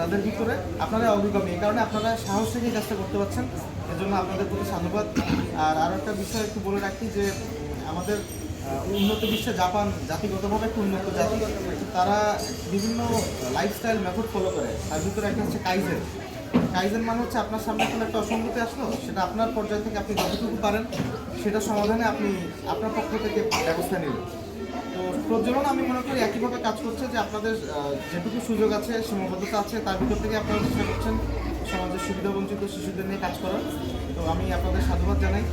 তাদের ভিতরে আপনারা অভিজ্ঞামী এই কারণে আপনারা সাহস থেকে কাজটা করতে পারছেন। এর জন্য আপনাদের প্রতি সাধুবাদ। আর আরও একটা বিষয় একটু বলে রাখি যে, আমাদের উন্নত বিশ্বে জাপান জাতিগতভাবে একটু উন্নত জাতি। তারা বিভিন্ন লাইফস্টাইল মেথড ফলো করে। তার ভিতরে একটা হচ্ছে কাইজেন কাইজেন মানে হচ্ছে আপনার সামনে কোনো একটা অসঙ্গতি আসলো, সেটা আপনার পর্যায় থেকে আপনি যতটুকু পারেন, সেটা সমাধানে আপনি আপনার পক্ষ থেকে ব্যবস্থা নেবেন তো প্রজ্বলন আমি মনে করি একইভাবে কাজ করছে যে আপনাদের যেটুকু সুযোগ আছে, সীমাবদ্ধতা আছে, তার ভিতর থেকে আপনারা চেষ্টা করছেন সমাজের সুবিধা বঞ্চিত শিশুদের নিয়ে কাজ করার। তো আমি আপনাদের সাধুবাদ জানাই।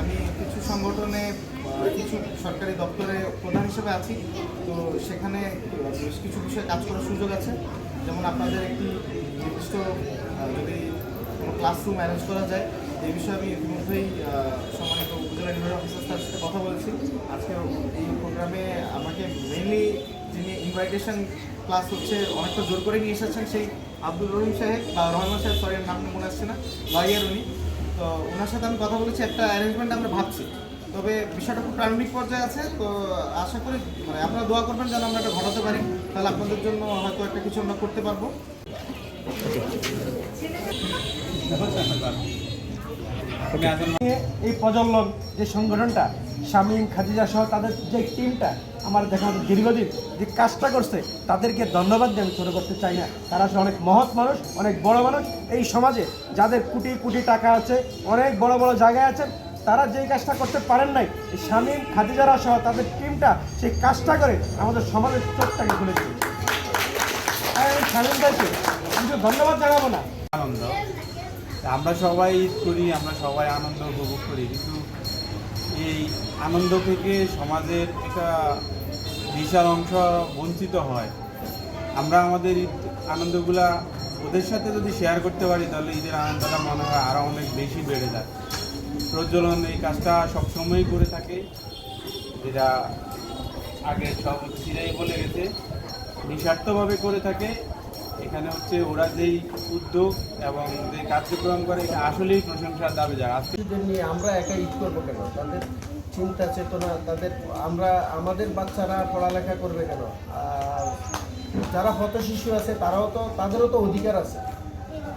আমি কিছু সংগঠনে কিছু সরকারি দপ্তরে প্রধান হিসেবে আছি। তো সেখানে বেশ কিছু বিষয়ে কাজ করার সুযোগ আছে। যেমন আপনাদের একটি নির্দিষ্ট যদি কোনো ক্লাসরুম অ্যারেঞ্জ করা যায়, এই বিষয়ে আমি ইতিমধ্যেই সম্মানিত উপজেলা নির্বাহী অফিসার তার সাথে কথা বলেছি। আজকে এই প্রোগ্রামে আমাকে মেইনলি যিনি ইনভাইটেশন ক্লাস হচ্ছে, অনেকটা জোর করে নিয়ে এসেছেন সেই আব্দুল রহিম সাহেব, বা রহমান সাহেব সরি নাম মনে আসছে না, লয়ার উনি। তো ওনার সাথে আমি কথা বলেছি, একটা অ্যারেঞ্জমেন্ট আমরা ভাবছি। তবে বিষয়টা খুব প্রারম্ভিক পর্যায়ে আছে, তো আশা করি মানে আপনারা দোয়া করবেন যেন আমরা এটা ঘটাতে পারি। তাহলে আপনাদের জন্য হয়তো একটা কিছু আমরা করতে পারব। এই প্রজন্ম যে সংগঠনটা শামীম খাদিজা সহ তাদের যে টিমটা আমার দেখা দীর্ঘদিন যে কাজটা করছে, তাদেরকে ধন্যবাদ দিয়ে আমি করতে চাই না। তারা আসলে অনেক মহৎ মানুষ, অনেক বড় মানুষ। এই সমাজে যাদের কোটি কোটি টাকা আছে, অনেক বড় বড় জায়গায় আছেন তারা যেই কাজটা করতে পারেন নাই শামীম, খাদিজারা সহ তাদের টিমটা সেই কাজটা করে আমাদের সমাজের চোখটাকে খুলেছে এই শামীম ভাইকে আমি ধন্যবাদ জানাব না। আনন্দ। আমরা সবাই ঈদ করি, আমরা সবাই আনন্দ উপভোগ করি, কিন্তু এই আনন্দ থেকে সমাজের একটা বিশাল অংশ বঞ্চিত হয়। আমরা আমাদের ঈদ আনন্দগুলা ওদের সাথে যদি শেয়ার করতে পারি, তাহলে ঈদের আনন্দটা মনে হয় আরও অনেক বেশি বেড়ে যায়। প্রজ্বলন এই কাজটা সবসময়ই করে থাকে। যেটা আগে সব চিরাই বলে গেছে। নিঃস্বার্থভাবে করে থাকে। এখানে হচ্ছে ওরা যেই উদ্যোগ এবং যে কার্যক্রম করে, এটা আসলেই প্রশংসার দাবি যায় আজকে নিয়ে আমরা একা ঈদ করব কেন? তাদের চিন্তা, চেতনা, তাদের আমরা, আমাদের বাচ্চারা পড়ালেখা করবে কেন? আর যারা হত শিশু আছে, তারাও তো, তাদেরও তো অধিকার আছে।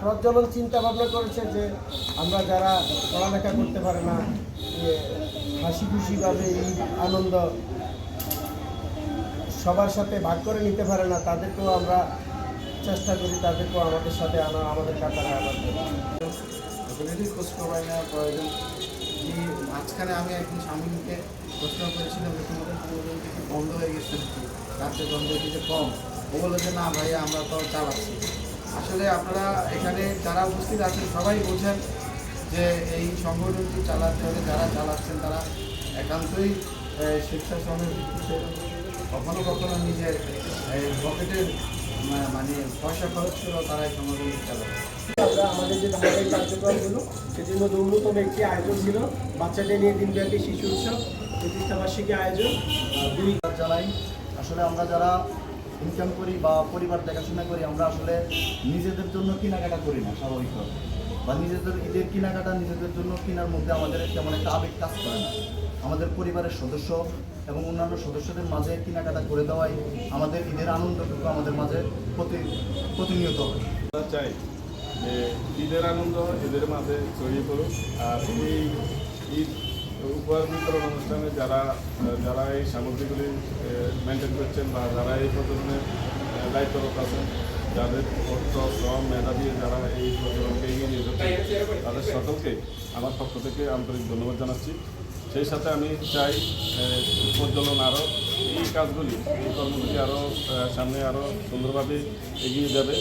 প্রজ্বলন চিন্তা ভাবনা করেছে যে আমরা যারা পড়ালেখা করতে পারে না হাসি খুশিভাবে এই আনন্দ সবার সাথে ভাগ করে নিতে পারে না, তাদেরকেও আমরা চেষ্টা করি, তাদেরকেও আমাদের সাথে আনা, আমাদের কাতারে আনার জন্য। ডকুমেন্টারি খোঁজ খবর নেওয়া প্রয়োজন। মাঝখানে আমি একদিন স্বামীকে প্রশ্ন করেছিলাম যে তোমাদের প্রয়োজন বন্ধ হয়ে গেছে রাত্রে বন্ধ হয়ে গেছে, কম। ও বলল যে, না ভাই আমরা তো চালাচ্ছি আসলে আপনারা এখানে যারা উপস্থিত আছেন সবাই বোঝেন যে এই সংগঠনটি চালাতে হলে যারা চালাচ্ছেন তারা একান্তই স্বেচ্ছাশ্রমের ভিত্তিতে কখনো কখনো নিজের পকেটের মানে পয়সা খরচ করেও তারা এই সংগঠনটি চালাচ্ছে আমরা আমাদের যে ধারাবাহিক কার্যক্রমগুলো মধ্যে অন্যতম একটি আয়োজন ছিল বাচ্চাদের নিয়ে দিনব্যাপী শিশু উৎসব প্রতিষ্ঠাবার্ষিকী আয়োজন দুই জানাই আসলে আমরা যারা ইনকাম করি বা পরিবার দেখাশোনা করি, আমরা আসলে নিজেদের জন্য কেনাকাটা করি না স্বাভাবিকভাবে বা নিজেদের ঈদের কেনাকাটা নিজেদের জন্য কেনার মধ্যে আমাদের তেমন একটা আবেগ কাজ করে না। আমাদের পরিবারের সদস্য এবং অন্যান্য সদস্যদের মাঝে কেনাকাটা করে দেওয়াই আমাদের ঈদের আনন্দটুকু, আমাদের মাঝে প্রতি, প্রতিনিয়ত হয়। চাই যে ঈদের আনন্দ এদের মাঝে ছড়িয়ে পড়ুক, আর এই ঈদ উপহার বিতরণ অনুষ্ঠানে যারা যারা এই সামগ্রীগুলি মেনটেন করছেন বা যারা এই প্রচলনের দায়িত্বরত আছেন, যাদের অর্থ, শ্রম, মেধা দিয়ে যারা এই প্রচলনকে এগিয়ে নিয়ে যাচ্ছেন তাদের সকলকে আমার পক্ষ থেকে আন্তরিক ধন্যবাদ জানাচ্ছি। সেই সাথে আমি চাই প্রজ্বলন আরও, এই কাজগুলি, এই কর্মগুলি আরও সামনে আরও সুন্দরভাবে এগিয়ে যাবে।